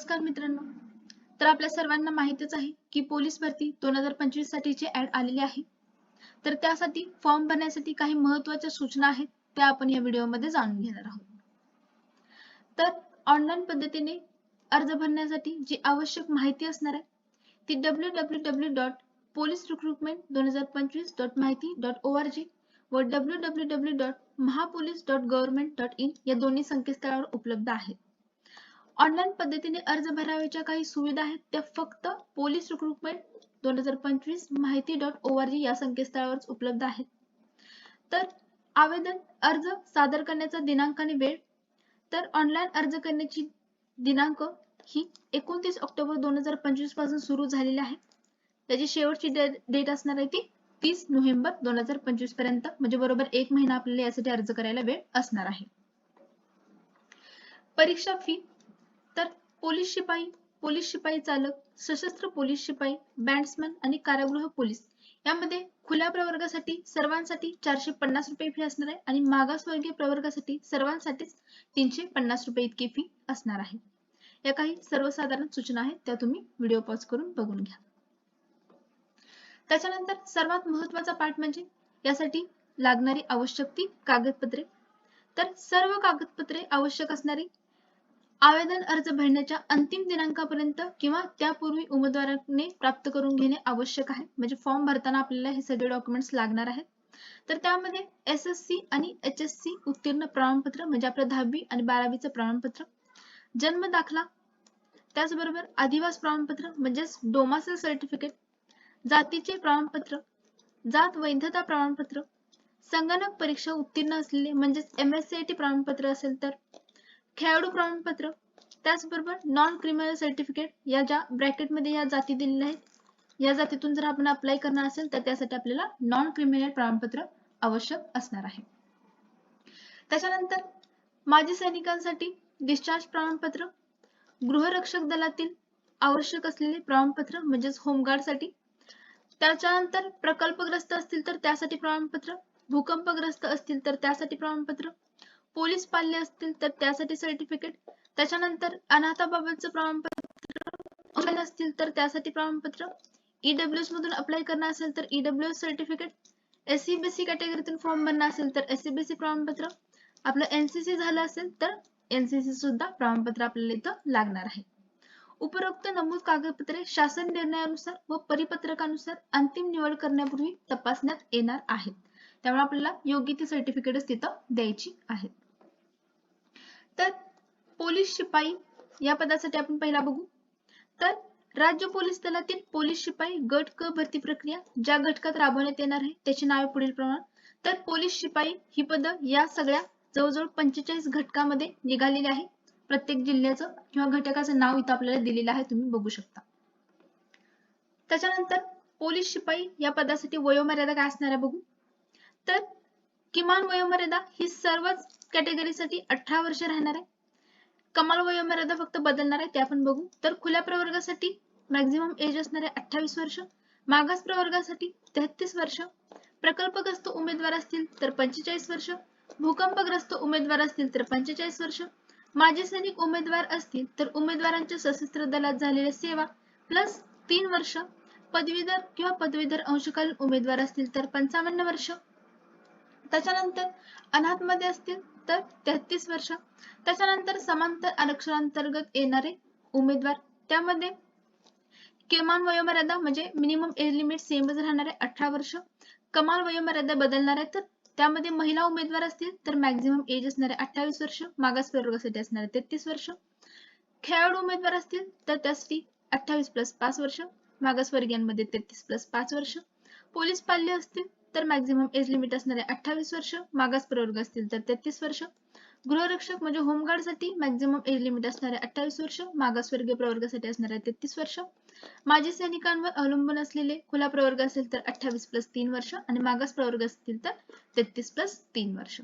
नमस्कार मित्रांनो. तर आपल्या सर्वांना माहितीच आहे की पोलीस भरती दोन हजार पंचवीस साठीचे ऍड आलेले आहे. तर त्यासाठी फॉर्म भरण्यासाठी काही महत्त्वाच्या सूचना आहेत त्या आपण या व्हिडिओमध्ये जाणून घेणार आहोत. तर ऑनलाईन पद्धतीने अर्ज भरण्यासाठी जी आवश्यक माहिती असणार आहे ती W W W dot police recruitment दोन हजार पंचवीस डॉट माहिती डॉट ओ आर जी व डब्ल्यू डब्ल्यू डब्ल्यू डॉट महापोलीस डॉट गव्हर्नमेंट डॉट इन या दोन्ही संकेतस्थळावर उपलब्ध आहेत ऑनलाईन पद्धतीने अर्ज भरावेच्या काही सुविधा आहेत. त्या फक्त पोलीस रिक्रुटमेंट दोन हजार पंचवीस माहिती डॉट ओ आर जी या संकेतस्थळावर उपलब्ध आहेत. तर आवेदन अर्ज सादर करण्याचा दिनांक आणि वेळ. तर ऑनलाईन अर्ज करण्याची दिनांक ही एकोणतीस ऑक्टोबर दोन हजार पंचवीसपासून सुरू झालेली आहे. त्याची शेवटची डेट असणार आहे ती तीस नोव्हेंबर दोन हजार पंचवीसपर्यंत. म्हणजे बरोबर एक महिना आपल्याला यासाठी अर्ज करायला वेळ असणार आहे. परीक्षा फी पोलीस शिपाई पोलीस शिपाई चालक सशस्त्र पोलीस शिपाई बँड्समन आणि कारागृह पोलीस. यामध्ये खुल्या प्रवर्गासाठी सर्वांसाठी चारशे पन्नास रुपये फी असणार आहे आणि मागासवर्गीय प्रवर्गासाठी सर्वांसाठीच तीनशे पन्नास रुपये इतकी फी असणार आहे. या काही सर्वसाधारण सूचना आहेत त्या तुम्ही व्हिडिओ पॉज करून बघून घ्या. त्याच्यानंतर सर्वात महत्त्वाचा पाठ म्हणजे यासाठी लागणारी आवश्यक ती कागदपत्रे. तर सर्व कागदपत्रे आवश्यक असणारी आवेदन अर्ज भरण्याच्या अंतिम दिनांकापर्यंत किंवा त्यापूर्वी उमेदवाराने प्राप्त करून घेणे आवश्यक आहे. म्हणजे फॉर्म भरताना आपल्याला हे सगळे डॉक्युमेंट्स लागणार आहेत. तर त्यामध्ये एस एस सी आणि एच एस सी उत्तीर्ण प्रमाणपत्र म्हणजे आपलं दहावी आणि बारावीचं प्रमाणपत्र जन्म दाखला त्याचबरोबर आदिवास प्रमाणपत्र म्हणजेच डोमासेल सर्टिफिकेट जातीचे प्रमाणपत्र जात वैधता प्रमाणपत्र संगणक परीक्षा उत्तीर्ण असलेले म्हणजेच M S C I T प्रमाणपत्र असेल तर खेळाडू प्रमाणपत्र त्याचबरोबर नॉन क्रिमिनल सर्टिफिकेट या ज्या ब्रॅकेटमध्ये या जाती दिलेल्या आहेत या जातीतून जर आपण अप्लाय करणार असेल तर त्यासाठी आपल्याला नॉन क्रिमिनल प्रमाणपत्र आवश्यक असणार आहे. त्याच्यानंतर माजी सैनिकांसाठी डिस्चार्ज प्रमाणपत्र गृहरक्षक दलातील आवश्यक असलेले प्रमाणपत्र म्हणजेच होमगार्डसाठी त्याच्यानंतर प्रकल्पग्रस्त असतील तर त्यासाठी प्रमाणपत्र भूकंपग्रस्त असतील तर त्यासाठी प्रमाणपत्र पोलीस पाल्य असतील तर त्यासाठी सर्टिफिकेट त्याच्यानंतर अनाथाबाबतचं प्रमाणपत्र असतील तर त्यासाठी प्रमाणपत्र. ईडब्ल्यूएस मधून अप्लाय करणं असेल तर ईडब्ल्यूएस सर्टिफिकेट एससीबीसी कॅटेगरीतून फॉर्म भरणं असेल तर एससीबीसी प्रमाणपत्र. आपलं एनसीसी झालं असेल तर एनसीसी सुद्धा प्रमाणपत्र आपल्याला इथं लागणार आहे. उपरोक्त नमूद कागदपत्रे शासन निर्णयानुसार व परिपत्रकानुसार अंतिम निवड करण्यापूर्वी तपासण्यात येणार आहेत. त्यामुळे आपल्याला योग्य ती सर्टिफिकेटच तिथं द्यायची आहेत. तर पोलीस शिपाई या पदासाठी आपण पहिला बघू. तर राज्य पोलीस दलातील पोलीस शिपाई गट क भरती प्रक्रिया ज्या घटकात राबवण्यात येणार आहे त्याची नावे पुढील प्रमाण. तर पोलीस शिपाई ही पद या सगळ्या जवळजवळ पंचेचाळीस घटकामध्ये निघालेली आहे. प्रत्येक जिल्ह्याचं किंवा घटकाचं नाव इथं आपल्याला दिलेलं आहे तुम्ही बघू शकता. त्याच्यानंतर पोलीस शिपाई या पदासाठी वयोमर्यादा काय असणार आहे बघू. तर किमान वयोमर्यादा ही सर्वच कॅटेगरीसाठी अठरा वर्ष राहणार आहे. कमाल वयोमर्यादा फक्त बदलणार आहे ते आपण बघू. तर खुल्या प्रवर्गासाठी मॅक्झिमम एज असणार आहे अठ्ठावीस वर्ष मागास प्रवर्गासाठी तेहतीस वर्ष प्रकल्पग्रस्त उमेदवार असतील तर पंचेचाळीस वर्ष भूकंपग्रस्त उमेदवार असतील तर पंचेचाळीस वर्ष माजी सैनिक उमेदवार असतील तर उमेदवारांच्या सशस्त्र दलात झालेल्या सेवा प्लस तीन वर्ष पदवीधर किंवा पदवीधर अंशकालीन उमेदवार असतील तर पंचावन्न वर्ष. त्याच्यानंतर अनाथमध्ये असतील तर तेहतीस वर्ष. त्याच्यानंतर समांतर आरक्षणांतर्गत येणारे उमेदवार. त्यामध्ये किमान वयोमर्यादा म्हणजे मिनिमम एज लिमिट सेमच राहणार आहे अठरा वर्ष. कमाल वयोमर्यादा बदलणार आहे तर त्यामध्ये महिला उमेदवार असतील तर मॅक्झिमम एज असणार आहे अठ्ठावीस वर्ष मागास वर्गासाठी असणार आहे तेहतीस वर्ष. खेळाडू उमेदवार असतील तर त्यासाठी अठ्ठावीस प्लस पाच वर्ष मागासवर्गीयांमध्ये तेहतीस प्लस पाच वर्ष. पोलीस पाल्य असतील तर मॅक्झिमम एज लिमिट असणारे अठ्ठावीस वर्ष मागास प्रवर्ग असतील तर तेहतीस वर्ष. गृहरक्षक म्हणजे होमगार्डसाठी मॅक्झिमम एज लिमिट असणारे अठ्ठावीस वर्ष मागासवर्गीय प्रवर्गासाठी असणारे तेहतीस वर्ष. माजी सैनिकांवर अवलंबून असलेले खुला प्रवर्ग असेल तर अठ्ठावीस प्लस तीन वर्ष आणि मागास प्रवर्ग असतील तर तेहतीस प्लस तीन वर्ष.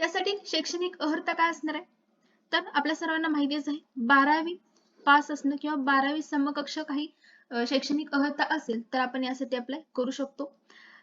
यासाठी शैक्षणिक अर्हता काय असणार आहे? तर आपल्या सर्वांना माहितीच आहे बारावी पास असणं किंवा बारावी समकक्ष काही शैक्षणिक अर्हता असेल तर आपण यासाठी अप्लाय करू शकतो.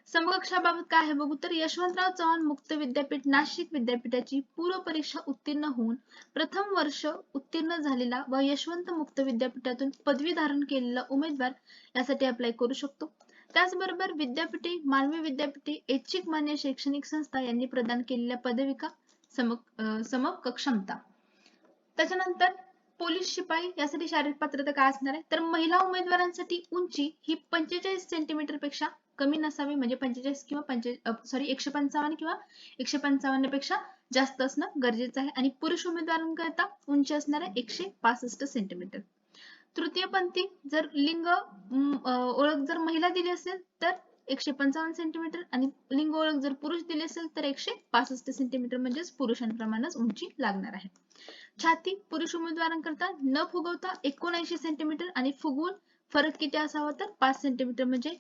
समकक्षाबाबत काय आहे बघू तर यशवंतराव चव्हाण मुक्त विद्यापीठ नाशिक विद्यापीठाची पूर्व परीक्षा उत्तीर्ण होऊन प्रथम वर्ष उत्तीर्ण झालेला व यशवंत मुक्त विद्यापीठातून पदवी धारण केलेला उमेदवार यासाठी अप्लाय करू शकतो. त्याचबरोबर विद्यापीठे मानवी विद्यापीठे ऐच्छिक मान्य शैक्षणिक संस्था यांनी प्रदान केलेल्या पदविका समक समकक्षमता. त्याच्यानंतर पोलीस शिपाई यासाठी शारीरिक पात्रता काय असणार आहे? तर महिला उमेदवारांसाठी उंची ही पंचेचाळीस सेंटीमीटरपेक्षा कमी नसावी म्हणजे पंचेचाळीस किंवा पंचे सॉरी एकशे पंचावन्न किंवा एकशे पंचावन्नपेक्षा जास्त असणं गरजेचं आहे. आणि पुरुष उमेदवारांकरता उंची असणार आहे एकशे पासष्ट सेंटीमीटर तृतीयपंथी जर लिंग ओळख जर महिला दिली असेल तर एकशे पंचावन्न सेंटीमीटर आणि लिंग ओळख जर पुरुष दिली असेल तर एकशे पासष्ट सेंटीमीटर म्हणजेच पुरुषांप्रमाणेच उंची लागणार आहे. छाती पुरुष उमेदवारांकरता न फुगवता एकोणऐंशी सेंटीमीटर आणि फुगवून फरक किती असावा तर पाच सेंटीमीटर म्हणजे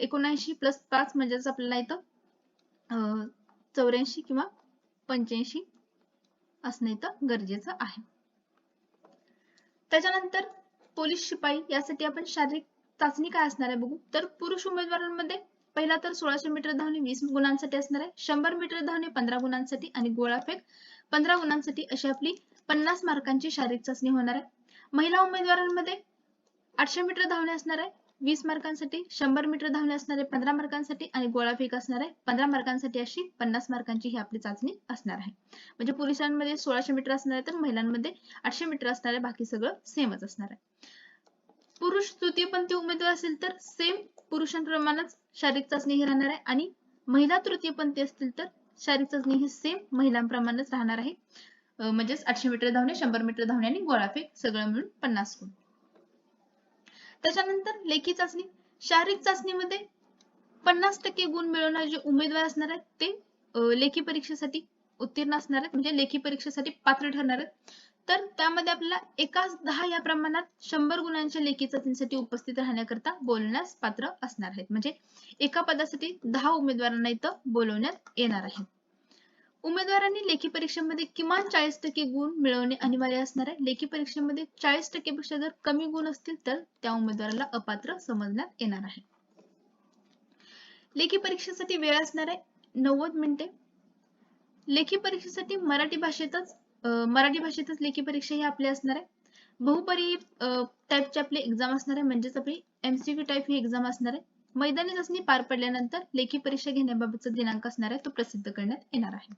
एकोणऐंशी प्लस पाच म्हणजेच आपल्याला इथं चौऱ्याऐंशी किंवा पंच्याऐंशी असणं इथं गरजेचं आहे. त्याच्यानंतर पोलीस शिपाई यासाठी आपण शारीरिक चाचणी काय असणार आहे बघू. तर पुरुष उमेदवारांमध्ये पहिला तर सोळाशे मीटर धावणे वीस गुणांसाठी असणार आहे. शंभर मीटर धावणे पंधरा गुणांसाठी आणि गोळाफेक पंधरा गुणांसाठी अशी आपली पन्नास मार्कांची शारीरिक चाचणी होणार आहे. महिला उमेदवारांमध्ये आठशे मीटर धावणे असणार आहे वीस मार्कांसाठी शंभर मीटर धावणे असणार आहे पंधरा मार्कांसाठी आणि गोळाफेक असणार आहे. पंधरा मार्कांसाठी अशी पन्नास मार्कांची ही आपली चाचणी असणार आहे. म्हणजे पुरुषांमध्ये सोळाशे मीटर असणार आहे तर महिलांमध्ये आठशे मीटर असणार आहे बाकी सगळं सेमच असणार आहे. पुरुष तृतीयपंथी उमेदवार असेल तर सेम पुरुषांप्रमाणेच शारीरिक चाचणी ही राहणार आहे आणि महिला तृतीयपंथी असतील तर शारीरिक चाचणी ही सेम महिलांप्रमाणेच राहणार आहे. म्हणजेच आठशे मीटर धावणे शंभर मीटर धावणे आणि गोळाफेक सगळं मिळून पन्नास गुण. त्याच्यानंतर लेखी चाचणी. शारीरिक चाचणीमध्ये पन्नास टक्के गुण मिळवणारे जे उमेदवार असणार आहेत ते लेखी परीक्षेसाठी उत्तीर्ण असणार आहेत. म्हणजे लेखी परीक्षेसाठी पात्र ठरणार आहेत. तर त्यामध्ये आपल्याला एकाच दहा या प्रमाणात शंभर गुणांच्या लेखी चाचणीसाठी उपस्थित राहण्याकरता बोलण्यास पात्र असणार आहेत. म्हणजे एका पदासाठी दहा उमेदवारांना इथं बोलवण्यात येणार आहे उमेदवारांनी लेखी परीक्षेमध्ये किमान चाळीस टक्के गुण मिळवणे अनिवार्य असणार आहे. लेखी परीक्षेमध्ये चाळीस टक्केपेक्षा जर कमी गुण असतील तर त्या उमेदवाराला अपात्र समजण्यात येणार आहे. लेखी परीक्षेसाठी वेळ असणार आहे नव्वद मिनिटे. लेखी परीक्षेसाठी मराठी भाषेतच मराठी भाषेतच लेखी परीक्षा ही आपली असणार आहे. बहुपरी टाईपची आपली एक्झाम असणार आहे. म्हणजेच आपली एमसीक्यू टाईप ही एक्झाम असणार आहे. मैदानी चाचणी पार पडल्यानंतर लेखी परीक्षा घेण्याबाबतचा दिनांक असणार आहे तो प्रसिद्ध करण्यात येणार आहे.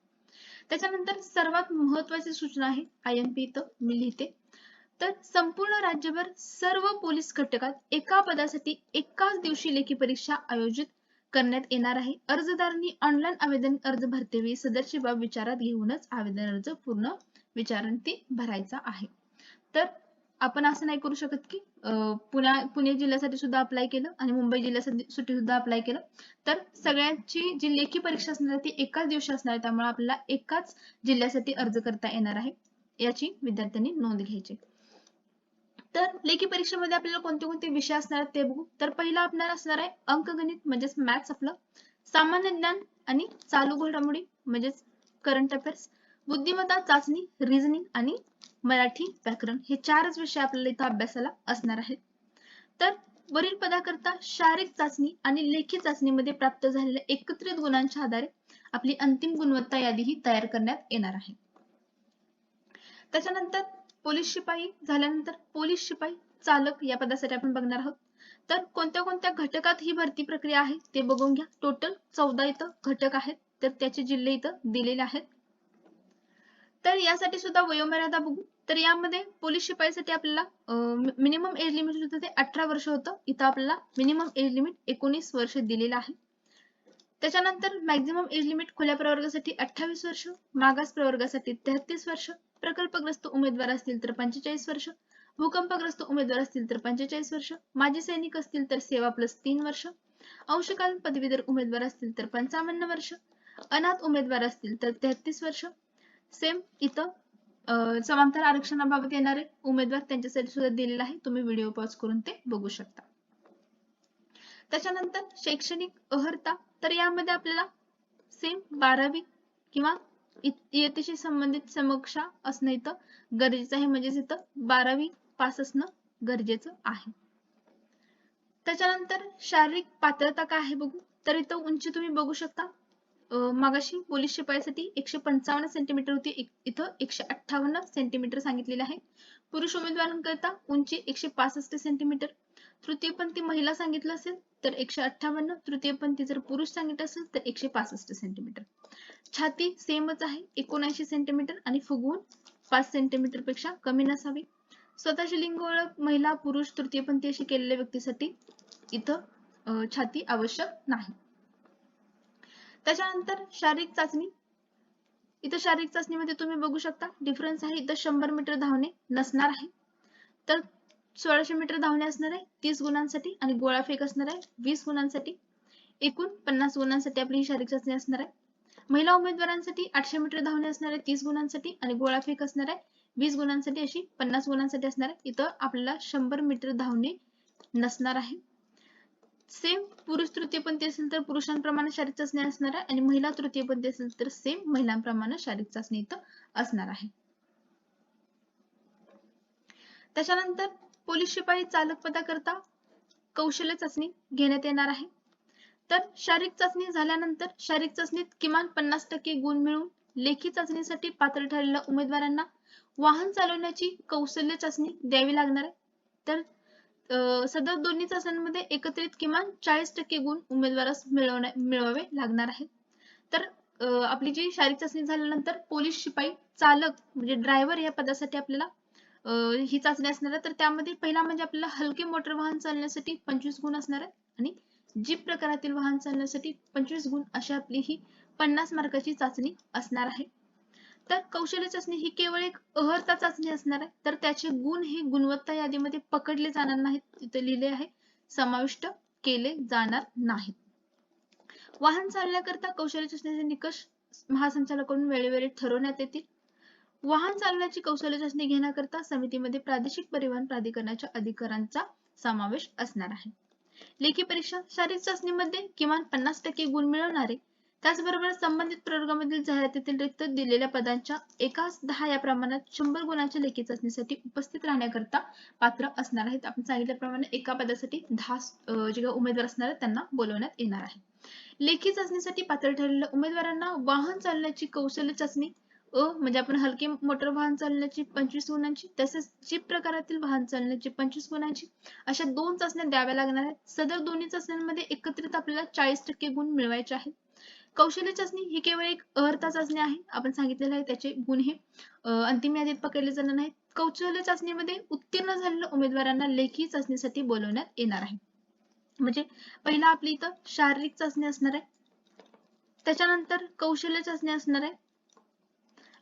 त्याच्यानंतर सर्वात महत्वाची सूचना आहे आय एम पी इथं. मी लिहिते. तर संपूर्ण राज्यभर सर्व पोलीस घटकात एका पदासाठी एकाच दिवशी लेखी परीक्षा आयोजित करण्यात येणार आहे. अर्जदारांनी ऑनलाईन आवेदन अर्ज भरतेवेळी सदरची बाब विचारात घेऊनच आवेदन अर्ज पूर्ण विचारांती भरायचा आहे. तर आपण असं नाही करू शकत की पुण्या पुणे जिल्ह्यासाठी सुद्धा अप्लाय केलं आणि मुंबई जिल्ह्यासाठी सुद्धा अप्लाय केलं. तर सगळ्यांची जी लेखी परीक्षा असणार आहे ती एकाच दिवशी असणार आहे त्यामुळे आपल्याला एकाच जिल्ह्यासाठी अर्ज करता येणार आहे याची विद्यार्थ्यांनी नोंद घ्यायची. तर लेखी परीक्षेमध्ये आपल्याला कोणते कोणते विषय असणार आहेत ते बघू. तर पहिला आपणार असणार आहे अंकगणित म्हणजेच मॅथ्स आपलं. सामान्य ज्ञान आणि चालू घडामोडी म्हणजेच करंट अफेअर्स बुद्धिमत्ता चाचणी रिझनिंग आणि मराठी व्याकरण हे चारच विषय आपल्याला इथं अभ्यासाला असणार आहेत. तर वरील पदाकरता शारीरिक चाचणी आणि लेखी चाचणीमध्ये प्राप्त झालेल्या एकत्रित गुणांच्या आधारे आपली अंतिम गुणवत्ता यादी ही तयार करण्यात येणार आहे. त्याच्यानंतर पोलीस शिपाई झाल्यानंतर पोलीस शिपाई चालक या पदासाठी आपण बघणार आहोत. तर कोणत्या कोणत्या घटकात ही भरती प्रक्रिया आहे ते बघून घ्या. टोटल चौदा इथं घटक आहेत तर त्याचे जिल्हे इथं दिलेले आहेत. तर यासाठी सुद्धा वयोमर्यादा बघू. तर यामध्ये पोलीस शिपाईसाठी आपल्याला मिनिमम एज लिमिट होतं ते अठरा वर्ष होतं. इथं आपल्याला मिनिमम एज लिमिट एकोणीस वर्ष दिलेलं आहे. त्याच्यानंतर मॅक्झिमम एज लिमिट खुल्या प्रवर्गासाठी अठ्ठावीस वर्ष मागास प्रवर्गासाठी तेहतीस वर्ष प्रकल्पग्रस्त उमेदवार असतील तर पंचेचाळीस वर्ष भूकंपग्रस्त उमेदवार असतील तर पंचेचाळीस वर्ष माजी सैनिक असतील तर सेवा प्लस तीन वर्ष अंशकालीन पदवीधर उमेदवार असतील तर पंचावन्न वर्ष अनाथ उमेदवार असतील तर तेहतीस वर्ष सेम इथं समांतर आरक्षणाबाबत येणारे उमेदवार त्यांच्यासाठी सुद्धा दिलेला आहे तुम्ही व्हिडिओ पॉज करून ते बघू शकता. त्याच्यानंतर शैक्षणिक अहर्ता तर यामध्ये आपल्याला सेम बारावी किंवा इयतेशी संबंधित समक्षा असणं इथं गरजेचं आहे. म्हणजेच इथं बारावी पास असणं गरजेचं आहे. त्याच्यानंतर शारीरिक पात्रता काय आहे बघू? तर इथं उंची तुम्ही बघू शकता. मागाशी पोलीस शिपायासाठी एकशे पंचावन्न सेंटीमीटर होती. इथं एकशे अठ्ठावन्न सेंटीमीटर सांगितलेले आहे. पुरुष उमेदवारांकरता उंची एकशे पासष्ट सेंटीमीटर तृतीयपंथी महिला सांगितलं असेल तर एकशे अठ्ठावन्न. तृतीयपंथी जर पुरुष सांगितलं असेल तर एकशे पासष्ट सेंटीमीटर छाती सेमच आहे एकोणऐंशी सेंटीमीटर आणि फुगवून पाच सेंटीमीटरपेक्षा कमी नसावी. स्वतःची लिंग ओळख महिला पुरुष तृतीयपंथी अशी केलेल्या व्यक्तीसाठी इथं छाती आवश्यक नाही. त्याच्यानंतर शारीरिक चाचणी. इथं शारीरिक चाचणीमध्ये तुम्ही बघू शकता डिफरन्स आहे इथं शंभर मीटर धावणे नसणार आहे. तर सोळाशे मीटर धावणे असणार आहे तीस गुणांसाठी आणि गोळा फेक असणार आहे वीस गुणांसाठी. एकूण पन्नास गुणांसाठी आपली ही शारीरिक चाचणी असणार आहे. महिला उमेदवारांसाठी आठशे मीटर धावणे असणार आहे तीस गुणांसाठी आणि गोळा फेक असणार आहे वीस गुणांसाठी अशी पन्नास गुणांसाठी असणार आहे. इथं आपल्याला शंभर मीटर धावणे नसणार आहे. सेम पुरुष तृतीयपंथी असेल तर पुरुषांप्रमाणे शारीरिक चाचणी असणार आहे आणि महिला तृतीयपंथी असेल तर सेम महिलांप्रमाणे शारीरिक चाचणी इथं असणार आहे. त्याच्यानंतर पोलीस शिपाई चालक पदाकरता कौशल्य चाचणी घेण्यात येणार आहे. तर शारीरिक चाचणी झाल्यानंतर शारीरिक चाचणीत किमान पन्नास टक्के गुण मिळून लेखी चाचणीसाठी पात्र ठरलेल्या उमेदवारांना वाहन चालवण्याची कौशल्य चाचणी द्यावी लागणार आहे. तर सदर दोन्ही चाचण्यांमध्ये एकत्रित किमान चाळीस टक्के गुण उमेदवारास मिळवावे लागणार आहे तर आपली जी शारीरिक चाचणी झाल्यानंतर पोलीस शिपाई चालक म्हणजे ड्रायव्हर या पदासाठी आपल्याला ही चाचणी असणार आहे. तर त्यामध्ये पहिला म्हणजे आपल्याला हलके मोटर वाहन चालण्यासाठी पंचवीस गुण असणार आहे आणि जीप प्रकारातील वाहन चालण्यासाठी पंचवीस गुण अशी आपली ही पन्नास मार्काची चाचणी असणार आहे. तर कौशल्य चाचणी ही केवळ एक अहर्ता चाचणी असणार आहे. तर त्याचे गुण हे गुणवत्ता यादीमध्ये पकडले जाणार नाहीत. तिथे लिहिले आहे समाविष्ट केले जाणार नाहीत. वाहन चालण्याकरता कौशल्य चाचणीचे निकष महासंचालकांकडून वेळोवेळी ठरवण्यात येतील. वाहन चालवण्याची कौशल्य चाचणी घेण्याकरता समितीमध्ये प्रादेशिक परिवहन प्राधिकरणाच्या अधिकारांचा समावेश असणार आहे. लेखी परीक्षा शारीरिक चाचणीमध्ये किमान पन्नास टक्के गुण मिळवणारे त्याचबरोबर संबंधित प्रवर्गामधील जाहिरातीतील रिक्त दिलेल्या पदांच्या एकाच दहा या प्रमाणात शंभर गुणांच्या लेखी चाचणीसाठी उपस्थित राहण्याकरता पात्र असणार आहेत. आपण सांगितल्याप्रमाणे एका पदासाठी दहा जे उमेदवार असणार आहेत त्यांना बोलवण्यात येणार आहे. लेखी चाचणीसाठी पात्र ठरलेल्या उमेदवारांना वाहन चालण्याची कौशल्य चाचणी अ म्हणजे आपण हलके मोटर वाहन चालण्याची पंचवीस गुणांची तसेच जीप प्रकारातील वाहन चालण्याची पंचवीस गुणांची अशा दोन चाचण्या द्याव्या लागणार आहेत. सदर दोन्ही चाचण्यांमध्ये एकत्रित आपल्याला चाळीस टक्के गुण मिळवायचे आहेत. कौशल्य चाचणी ही केवळ एक अहर्ता चाचणी आहे. आपण सांगितलेलं आहे त्याचे गुण हे. अंतिम यादीत पकडले जाणार नाहीत. कौशल्य चाचणीमध्ये उत्तीर्ण झालेल्या उमेदवारांना लेखी चाचणीसाठी बोलवण्यात येणार आहे. म्हणजे पहिला आपली इथं शारीरिक चाचणी असणार आहे. त्याच्यानंतर कौशल्य चाचणी असणार आहे.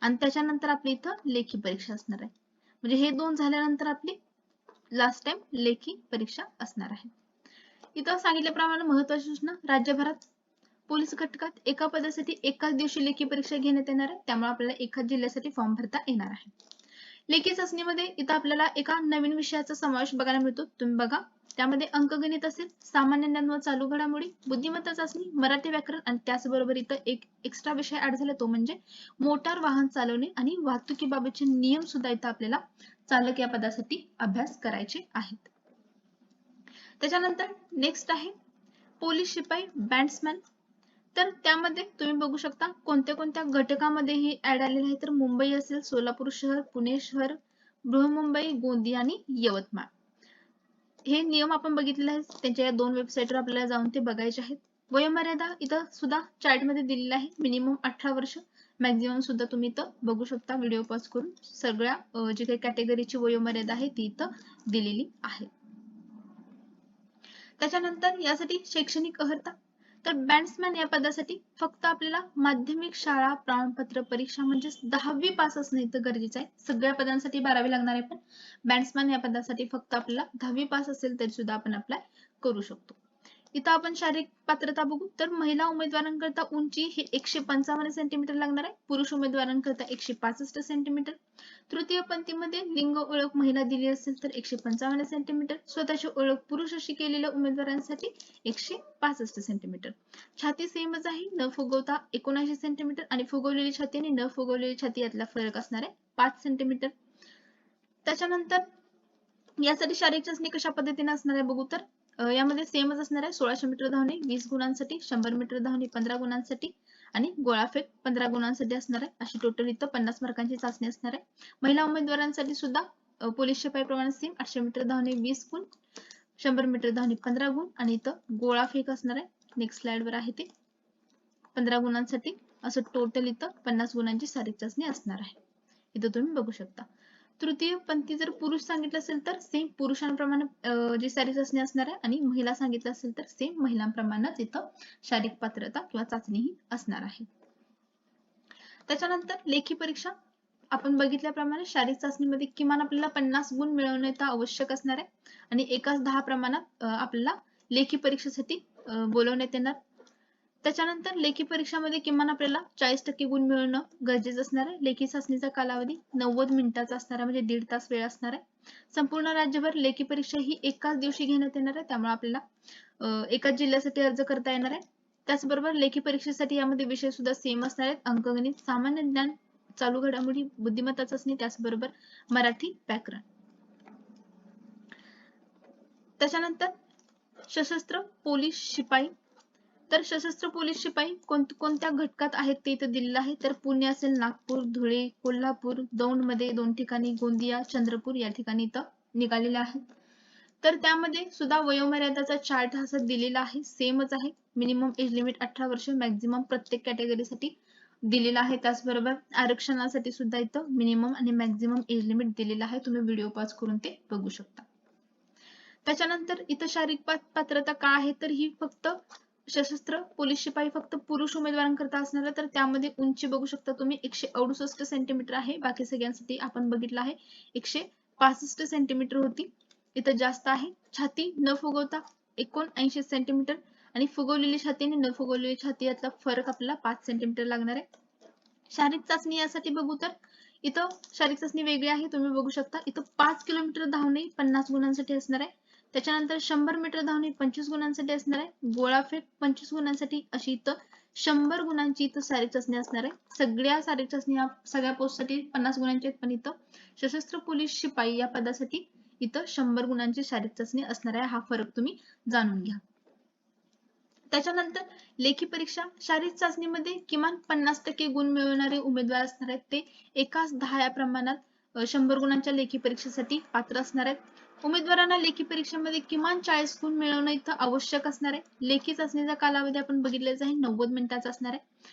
आणि त्याच्यानंतर आपली इथं लेखी परीक्षा असणार आहे. म्हणजे हे दोन झाल्यानंतर आपली लास्ट टाइम लेखी परीक्षा असणार आहे. इथं सांगितल्याप्रमाणे महत्वाची सूचना राज्यभरात पोलीस घटकात एका पदासाठी एकाच दिवशी लेखी परीक्षा घेण्यात येणार आहे. त्यामुळे आपल्याला एकाच जिल्ह्यासाठी फॉर्म भरता येणार आहे. लेखी चाचणीमध्ये इथं आपल्याला एका नवीन विषयाचा समावेश बघायला मिळतो. तुम्ही बघा. त्यामध्ये अंकगणित असेल सामान्य ज्ञान व चालू घडामोडी बुद्धिमत्ता चाचणी मराठी व्याकरण आणि त्याचबरोबर इथं एक एक्स्ट्रा विषय ऍड झाला तो म्हणजे मोटार वाहन चालवणे आणि वाहतुकीबाबतचे नियम सुद्धा इथं आपल्याला चालक या पदासाठी अभ्यास करायचे आहेत. त्याच्यानंतर नेक्स्ट आहे पोलीस शिपाई बँड्समॅन तर त्यामध्ये तुम्ही बघू शकता कोणत्या कोणत्या घटकामध्ये ही ऍड आलेले आहे तर मुंबई असेल सोलापूर शहर पुणे शहर बृहमुंबई गोंदिया आणि यवतमाळ. हे नियम आपण बघितले आहेत. त्यांच्या या दोन वेबसाईटवर आपल्याला जाऊन ते बघायचे आहेत. वयोमर्यादा इथं सुद्धा चार्टमध्ये दिलेली आहे. मिनिमम अठरा वर्ष. मॅक्झिमम सुद्धा तुम्ही इथं बघू शकता. व्हिडिओ पॉज करून सगळ्या जी काही कॅटेगरीची वयोमर्यादा आहे ती इथं दिलेली आहे. त्याच्यानंतर यासाठी शैक्षणिक अर्हता तर बॅट्समॅन या पदासाठी फक्त आपल्याला माध्यमिक शाळा प्रमाणपत्र परीक्षा म्हणजे दहावी पास असणे इथं गरजेचं आहे. सगळ्या पदांसाठी बारावी लागणार आहे पण बॅट्समॅन या पदासाठी फक्त आपल्याला दहावी पास असेल तरी सुद्धा आपण अप्लाय करू शकतो. इथं आपण शारीरिक पात्रता बघू. तर महिला उमेदवारांकरता उंची ही एकशे पंचावन्न सेंटीमीटर लागणार आहे. पुरुष उमेदवारांकरता एकशे पासष्ट सेंटीमीटर तृतीय पंक्तीमध्ये लिंग ओळख महिला दिली असेल तर एकशे पंचावन्न सेंटीमीटर स्वतःची ओळख पुरुष अशी केलेल्या उमेदवारांसाठी एकशे पासष्ट सेंटीमीटर छाती सेमच आहे. न फुगवता एकोणऐंशी सेंटीमीटर आणि फुगवलेली छाती आणि न फुगवलेली छाती यातला फरक असणार आहे. पाच सेंटीमीटर त्याच्यानंतर यासाठी शारीरिक चाचणी कशा पद्धतीने असणार आहे बघू तर यामध्ये सेमच असणार आहे. सोळाशे मीटर धावणे वीस गुणांसाठी शंभर मीटर धावणे पंधरा गुणांसाठी आणि गोळाफेक पंधरा गुणांसाठी असणार आहे. अशी टोटल इथं पन्नास मार्कांची चाचणी असणार आहे. महिला उमेदवारांसाठी सुद्धा पोलीस शिपाईप्रमाणे सेम आठशे मीटर धावणे वीस गुण शंभर मीटर धावणे पंधरा गुण आणि इथं गोळाफेक असणार आहे. नेक्स्ट स्लाइड वर आहे ते. पंधरा गुणांसाठी असं टोटल इथं पन्नास गुणांची सारी चाचणी असणार आहे. इथं तुम्ही बघू शकता. तृतीय पंथी जर पुरुष सांगितलं असेल तर सेम पुरुषांप्रमाणे अं, जी शारीरिक चाचणी असणार आहे आणि महिला सांगितलं असेल तर सेम महिलांप्रमाणेच इथं शारीरिक पात्रता किंवा चाचणी ही असणार आहे. त्याच्यानंतर लेखी परीक्षा. आपण बघितल्याप्रमाणे शारीरिक चाचणीमध्ये किमान आपल्याला पन्नास गुण मिळवणे आवश्यक असणार आहे. आणि एकाच दहा प्रमाणात आपल्याला लेखी परीक्षेसाठी अं, बोलवण्यात येणार. त्याच्यानंतर लेखी परीक्षामध्ये किमान आपल्याला चाळीस टक्के गुण मिळवणं गरजेचं असणार आहे. लेखी चाचणीचा कालावधी नव्वद मिनिटाचा असणार आहे म्हणजे दीड तास वेळ असणार आहे. संपूर्ण राज्यभर लेखी परीक्षा ही एकाच दिवशी घेण्यात येणार आहे. त्यामुळे आपल्याला एकाच जिल्ह्यासाठी अर्ज करता येणार आहे. त्याचबरोबर लेखी परीक्षेसाठी यामध्ये विषय सुद्धा सेम असणार आहेत. अंकगणित सामान्य ज्ञान चालू घडामोडी बुद्धिमत्ता चाचणी त्याचबरोबर मराठी व्याकरण. त्याच्यानंतर सशस्त्र पोलीस शिपाई तर सशस्त्र पोलीस शिपाई कोण कोणत्या घटकात आहेत ते इथं दिलेलं आहे? तर पुणे असेल नागपूर धुळे कोल्हापूर दौंडमध्ये दोन ठिकाणी गोंदिया चंद्रपूर या ठिकाणी इथं निघालेले आहेत तर त्यामध्ये सुद्धा वयोमर्यादाचा चार्ट हा असा दिलेला आहे सेमच आहे. मिनिमम एज लिमिट अठरा वर्ष मॅक्झिमम प्रत्येक कॅटेगरीसाठी दिलेला आहे. त्याचबरोबर आरक्षणासाठी सुद्धा इथं मिनिमम आणि मॅक्झिमम एज लिमिट दिलेला आहे. तुम्ही व्हिडिओ पॉज करून ते बघू शकता. त्याच्यानंतर इथं शारीरिक पात्रता का आहे? तर ही फक्त सशस्त्र पोलीस शिपाई फक्त पुरुष उमेदवारांकरता असणार आहे तर त्यामध्ये उंची बघू शकता तुम्ही एकशे अडुसष्ट सेंटीमीटर आहे. बाकी सगळ्यांसाठी आपण बघितलं आहे एकशे पासष्ट सेंटीमीटर होती. इथं जास्त आहे. छाती न फुगवता एकोणऐंशी सेंटीमीटर आणि फुगवलेली छाती आणि न फुगवलेली छाती यातला फरक आपल्याला पाच सेंटीमीटर लागणार आहे. शारीरिक चाचणी यासाठी बघू तर इथं शारीरिक चाचणी वेगळी आहे तुम्ही बघू शकता. इथं पाच किलोमीटर धावणे पन्नास गुणांसाठी असणार आहे. त्याच्यानंतर शंभर मीटर धावणे पंचवीस गुणांसाठी असणार आहे. गोळाफेक पंचवीस गुणांसाठी अशी इथं शंभर गुणांची इथं सारी चाचणी असणार आहे. सगळ्या सारी चाचणी या सगळ्या पोस्टसाठी पन्नास गुणांची आहेत. पण इथं सशस्त्र पोलीस शिपाई या पदासाठी इथं शंभर गुणांची शारीरिक चाचणी असणार आहे. हा फरक तुम्ही जाणून घ्या. त्याच्यानंतर लेखी परीक्षा. शारीरिक चाचणीमध्ये किमान पन्नास टक्के गुण मिळवणारे उमेदवार असणार आहेत. ते एकाच दहा या प्रमाणात शंभर गुणांच्या लेखी परीक्षेसाठी पात्र असणार आहेत. उमेदवारांना लेखी परीक्षेमध्ये किमान चाळीस गुण मिळवणं इथं आवश्यक असणार आहे. लेखी चाचणीचा कालावधी आपण बघितलेला आहे नव्वद मिनिटाचा असणार आहे.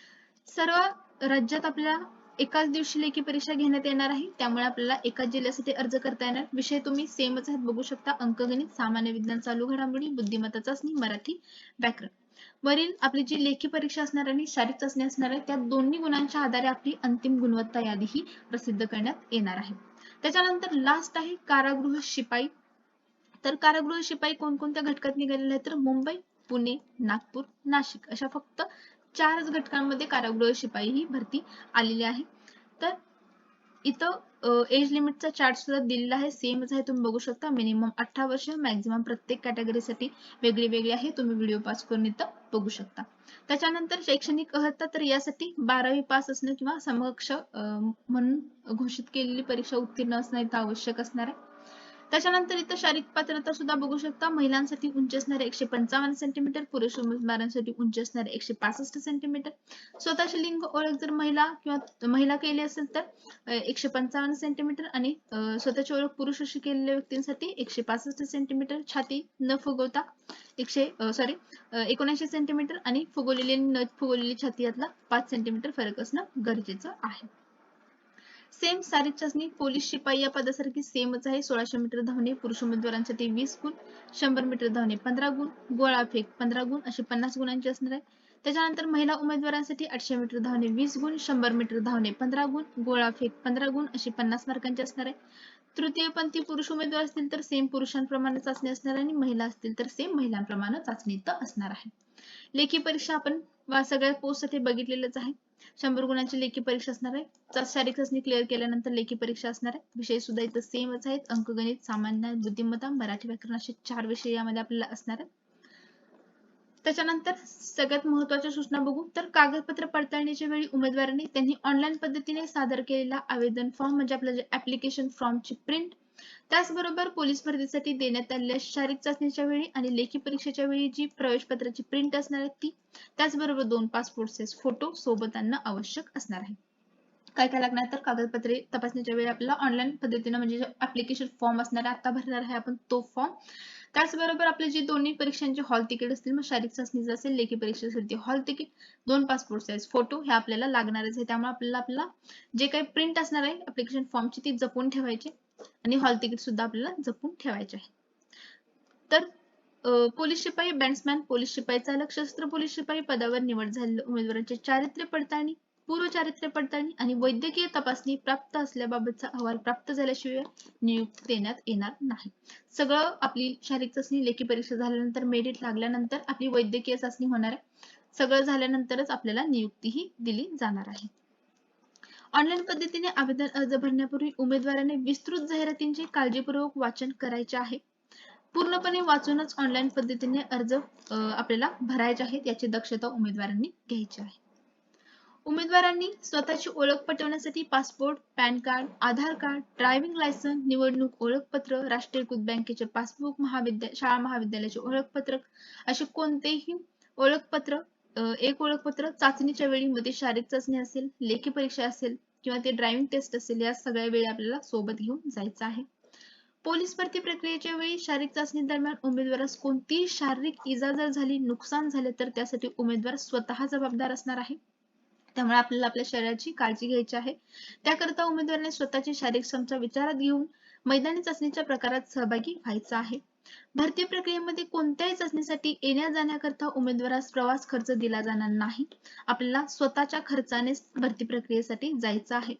सर्व राज्यात आपल्याला एकाच दिवशी लेखी परीक्षा घेण्यात येणार आहे. त्यामुळे आपल्याला एकाच जिल्ह्यासाठी अर्ज करता येणार. विषय तुम्ही सेमच आहेत बघू शकता. अंकगणित सामान्य विज्ञान चालू घडामोडी बुद्धिमत्ता चाचणी मराठी व्याकरण. वरील आपली जी लेखी परीक्षा असणार आहे आणि शारीरिक चाचणी असणार आहे त्या दोन्ही गुणांच्या आधारे आपली अंतिम गुणवत्ता यादी ही प्रसिद्ध करण्यात येणार आहे. त्याच्यानंतर लास्ट आहे कारागृह शिपाई. तर कारागृह शिपाई कोणकोणत्या घटकात निघालेले आहेत? तर मुंबई पुणे नागपूर नाशिक अशा फक्त चारच घटकांमध्ये कारागृह शिपाई ही भरती आलेली आहे. तर इथं एज लिमिटचा चार्ट सुद्धा दिलेला आहे. सेमच आहे तुम्ही बघू शकता. मिनिमम अठरा वर्ष मॅक्झिमम प्रत्येक कॅटेगरीसाठी वेगळी वेगळी आहे. तुम्ही व्हिडिओ पास करून इथं बघू शकता. त्याच्यानंतर शैक्षणिक अर्हता तर यासाठी बारावी पास असणं किंवा समकक्ष अं, म्हणून घोषित केलेली परीक्षा उत्तीर्ण असणं इथं आवश्यक असणार आहे. त्याच्यानंतर इथं शारीरिक पात्रता सुद्धा बघू शकता. महिलांसाठी उंची असणारे एकशे पंचावन्न सेंटीमीटर पुरुष उमेदवारांसाठी उंची असणारे एकशे पासष्ट सेंटीमीटर स्वतःची लिंग ओळख जर महिला किंवा महिला केली असेल तर एकशे पंचावन्न सेंटीमीटर आणि स्वतःची ओळख पुरुष अशी केलेल्या व्यक्तींसाठी एकशे पासष्ट सेंटीमीटर छाती न फुगवता एकशे सॉरी एकोणऐंशी सेंटीमीटर आणि फुगवलेली न फुगवलेली छाती यातला पाच सेंटीमीटर फरक असणं गरजेचं आहे. सेम शारीरिक चाचणी पोलीस शिपाई या पदासारखी सेमच आहे. सोळाशे मीटर धावणे पुरुष उमेदवारांसाठी वीस गुण शंभर मीटर धावणे पंधरा गुण गोळा फेक पंधरा गुण अशी पन्नास गुणांची असणार आहे. त्याच्यानंतर महिला उमेदवारांसाठी आठशे मीटर धावणे वीस गुण शंभर मीटर धावणे पंधरा गुण गोळा फेक पंधरा गुण अशी पन्नास मार्कांची असणार आहे. तृतीयपंथी पुरुष उमेदवार असतील तर सेम पुरुषांप्रमाणे चाचणी असणार आहे आणि महिला असतील तर सेम महिलांप्रमाणे चाचणी तर असणार आहे. लेखी परीक्षा आपण सगळ्या पोस्टसाठी बघितलेलंच आहे. शंभर गुणांची लेखी परीक्षा असणार आहे. शारीरिक चाचणी क्लिअर केल्यानंतर लेखी परीक्षा असणार आहे. विषय सुद्धा इथं सेमच आहेत. अंकगणित सामान्य बुद्धिमत्ता मराठी व्याकरण असे चार विषय यामध्ये आपल्याला असणार आहेत. त्याच्यानंतर सगळ्यात महत्त्वाच्या सूचना बघू. तर कागदपत्र पडताळणीच्या वेळी उमेदवारांनी त्यांनी ऑनलाईन पद्धतीने सादर केलेला आवेदन फॉर्म म्हणजे आपलं जे ऍप्लिकेशन फॉर्मची प्रिंट त्याचबरोबर पोलीस भरतीसाठी देण्यात आलेल्या शारीरिक चाचणीच्या वेळी आणि लेखी परीक्षेच्या वेळी जी प्रवेश पत्राची प्रिंट असणार आहे ती त्याचबरोबर दोन पासपोर्ट साइज फोटो सोबत आणणं आवश्यक असणार आहे. काय काय लागणार? तर कागदपत्रे तपासणीच्या वेळी आपल्याला ऑनलाईन पद्धतीने म्हणजे ऍप्लिकेशन फॉर्म असणार आहे आता भरणार आहे आपण तो फॉर्म त्याचबरोबर आपले जे दोन्ही परीक्षांचे हॉल तिकीट असतील मग शारीरिक चाचणीचं असेल लेखी परीक्षा असेल ती हॉल तिकीट दोन पासपोर्ट साईज फोटो हे आपल्याला लागणारच आहे. त्यामुळे आपल्याला आपला जे काही प्रिंट असणार आहे ऍप्लिकेशन फॉर्मची ती जपून ठेवायची. आणि हॉल तिकीट सुद्धा आपल्याला जपून ठेवायचे आहे. तर पोलीस शिपाई बँड्समॅन पोलीस शिपाई चालक शस्त्र पोलीस शिपाई पदावर निवड झालेल्या उमेदवारांचे चारित्र्य पडताळणी पूर्व चारित्र्य पडताळणी आणि वैद्यकीय तपासणी प्राप्त असल्याबाबतचा अहवाल प्राप्त झाल्याशिवाय नियुक्ती देण्यात येणार नाही. सगळं आपली शारीरिक चाचणी लेखी परीक्षा झाल्यानंतर मेरिट लागल्यानंतर आपली वैद्यकीय चाचणी होणार आहे. सगळं झाल्यानंतरच आपल्याला नियुक्तीही दिली जाणार आहे. ऑनलाईन पद्धतीने आवेदन अर्ज भरण्यापूर्वी उमेदवाराने विस्तृत जाहिरातींचे काळजीपूर्वक वाचन करायचे आहे. पूर्णपणे वाचूनच ऑनलाईन पद्धतीने अर्ज आपल्याला भरायचे आहेत याची दक्षता उमेदवारांनी घ्यायची आहे. उमेदवारांनी स्वतःची ओळख पटवण्यासाठी passport pan card Aadhaar card driving licence निवडणूक ओळखपत्र राष्ट्रीयकृत बँकेचे पासबुक महाविद्या शाळा महाविद्यालयाचे ओळखपत्र असे कोणतेही ओळखपत्र एक ओळखपत्र चाचणीच्या वेळी मध्ये शारीरिक चाचणी असेल लेखी परीक्षा असेल किंवा ते ड्रायव्हिंग टेस्ट असेल या सगळ्या वेळी आपल्याला सोबत घेऊन जायचं आहे. पोलीस भरती प्रक्रियेच्या वेळी शारीरिक चाचणी दरम्यान उमेदवारास कोणतीही शारीरिक इजा जर झाली नुकसान झाले तर त्यासाठी उमेदवार स्वतः जबाबदार असणार आहे. त्यामुळे आपल्याला आपल्या शरीराची काळजी घ्यायची आहे. त्याकरता उमेदवाराने स्वतःची शारीरिक क्षमता विचारात घेऊन मैदानी चाचणीच्या प्रकारात सहभागी व्हायचं आहे. भरती प्रक्रियेमध्ये कोणत्याही चाचणीसाठी येण्या जाण्याकरता उमेदवारास प्रवास खर्च दिला जाणार नाही. आपल्याला स्वतःच्या खर्चाने भरती प्रक्रियेसाठी जायचं आहे.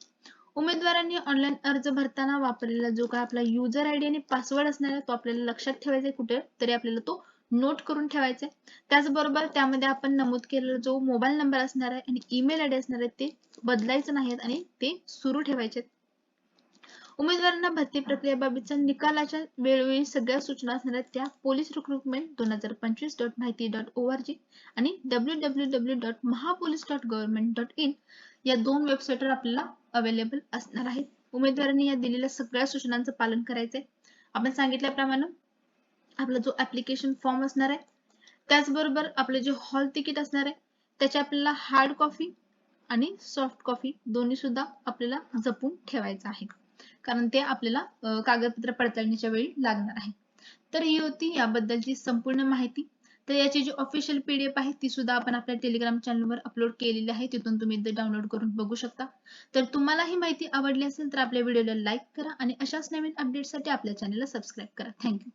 उमेदवारांनी ऑनलाईन अर्ज भरताना वापरलेला जो काय आपला युजर आयडी आणि पासवर्ड असणार आहे तो आपल्याला लक्षात ठेवायचा कुठे? तरी आपल्याला तो नोट करून ठेवायचे त्याचबरोबर त्यामध्ये आपण नमूद केलेला जो मोबाईल नंबर असणार आहे आणि ईमेल आयडी असणार आहे ते बदलायचं नाहीत आणि ते सुरू ठेवायचे उमेदवारांना भरती प्रक्रियेबाबतच्या निकालाच्या वेळोवेळी सगळ्या सूचना असणाऱ्या त्या पोलीस रिक्रुटमेंट दोन हजार पंचवीस डॉट माहिती डॉट ओ आर जी आणि डब्ल्यू डब्ल्यू डब्ल्यू डॉट महापोलीस डॉट गव्हर्नमेंट डॉट इन या दोन वेबसाईटवर आपल्याला अवेलेबल असणार आहेत. उमेदवारांनी या दिलेल्या सगळ्या सूचनांचं पालन करायचंय. आपण सांगितल्याप्रमाणे आपला जो ऍप्लिकेशन फॉर्म असणार आहे त्याचबरोबर आपलं जे हॉल तिकीट असणार आहे त्याची आपल्याला हार्ड कॉफी आणि सॉफ्ट कॉफी दोन्ही सुद्धा आपल्याला जपून ठेवायचं आहे. कारण ते आपल्याला कागदपत्र पडताळणीच्या वेळी लागणार आहे. तर ही होती याबद्दलची संपूर्ण माहिती. तर याची जी ऑफिशियल पीडीएफ आहे ती सुद्धा आपण आपल्या टेलिग्राम चॅनलवर अपलोड केलेली आहे. तिथून तुम्ही डाउनलोड करून बघू शकता. तर तुम्हाला ही माहिती आवडली असेल तर आपल्या व्हिडिओला लाईक करा आणि अशाच नवीन अपडेटसाठी आपल्या चॅनलला सबस्क्राईब करा. थँक्यू